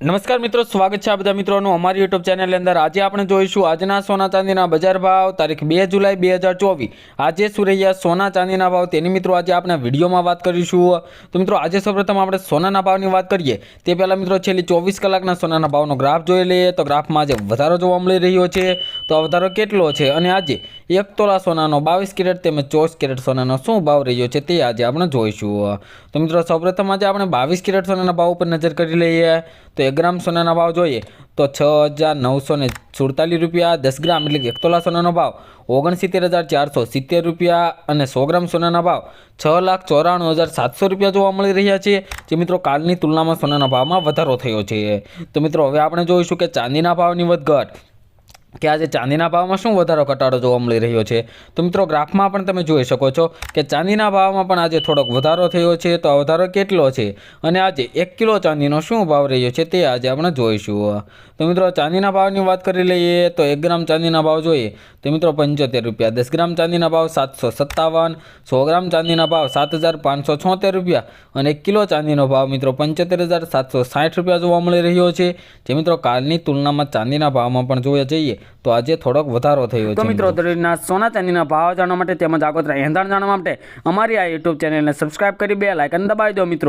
નમસ્કાર મિત્રો, સ્વાગત છે આ બધા મિત્રોનું અમારી યુટ્યુબ ચેનલની અંદર. આજે આપણે જોઈશું આજના સોના ચાંદીના બજાર ભાવ, તારીખ બે જુલાઈ બે હજાર ચોવીસ. આજે સુરૈયા સોના ચાંદીના ભાવ તેની મિત્રો આજે આપણે વિડીયોમાં વાત કરીશું. તો મિત્રો, આજે સૌપ્રથમ આપણે સોનાના ભાવની વાત કરીએ. તે પહેલાં મિત્રો, છેલ્લી ચોવીસ કલાકના સોનાના ભાવનો ગ્રાફ જોઈ લઈએ. તો ગ્રાફમાં આજે વધારો જોવા મળી રહ્યો છે. તો વધારો કેટલો છે? અને આજે એક તોલા સોનાનો, બાવીસ કેરેટ તેમજ ચોવીસ કેરેટ સોનાનો શું ભાવ રહ્યો છે તે આજે આપણે જોઈશું. તો મિત્રો, સૌપ્રથમ આજે આપણે બાવીસ કેરેટ સોનાના ભાવ ઉપર નજર કરી લઈએ. તો એક ગ્રામ સોનાના ભાવ જોઈએ તો છ હજાર નવસો ને સુડતાલીસ રૂપિયા, દસ ગ્રામ એટલે કે એક તોલા સોનાનો ભાવ ઓગણસિત્તેર હજાર ચારસો સિત્તેર રૂપિયા અને સો ગ્રામ સોનાના ભાવ છ લાખ ચોરાણું હજાર સાતસો રૂપિયા જોવા મળી રહ્યા છે. જે મિત્રો, કાલની તુલનામાં સોનાના ભાવમાં વધારો થયો છે. તો મિત્રો, હવે આપણે જોઈશું કે ચાંદીના ભાવની વધઘટ. કે આજે ચાંદીના ભાવમાં શું વધારો ઘટાડો જોવા મળી રહ્યો છે? તો મિત્રો, ગ્રાફમાં પણ તમે જોઈ શકો છો કે ચાંદીના ભાવમાં પણ આજે થોડોક વધારો થયો છે. તો આ વધારો કેટલો છે? અને આજે એક કિલો ચાંદીનો શું ભાવ રહ્યો છે તે આજે આપણે જોઈશું. તો મિત્રો, ચાંદીના ભાવની વાત કરી લઈએ તો એક ગ્રામ ચાંદીના ભાવ જોઈએ. તો મિત્રો, પંચોતેર રૂપિયા. દસ ગ્રામ ચાંદીના ભાવ સાતસો સત્તાવન. સો ગ્રામ ચાંદીના ભાવ સાત હજાર પાંચસો છોતેર રૂપિયા. અને એક કિલો ચાંદીનો ભાવ મિત્રો, પંચોતેર હજાર સાતસો સાઠ રૂપિયા જોવા મળી રહ્યો છે. જે મિત્રો, કાલની તુલનામાં ચાંદીના ભાવમાં પણ જોવા જઈએ તો આજે થોડોક વધારો થયો છે મિત્રો દરરોજના સોના ચાંદીના ભાવ જાણવા માટે તેમજ આગોતરા એંધાણ જાણવા માટે અમારી આ યુટ્યુબ ચેનલને સબસ્ક્રાઇબ કરી બે લાઇકન દબાવી દો મિત્રો.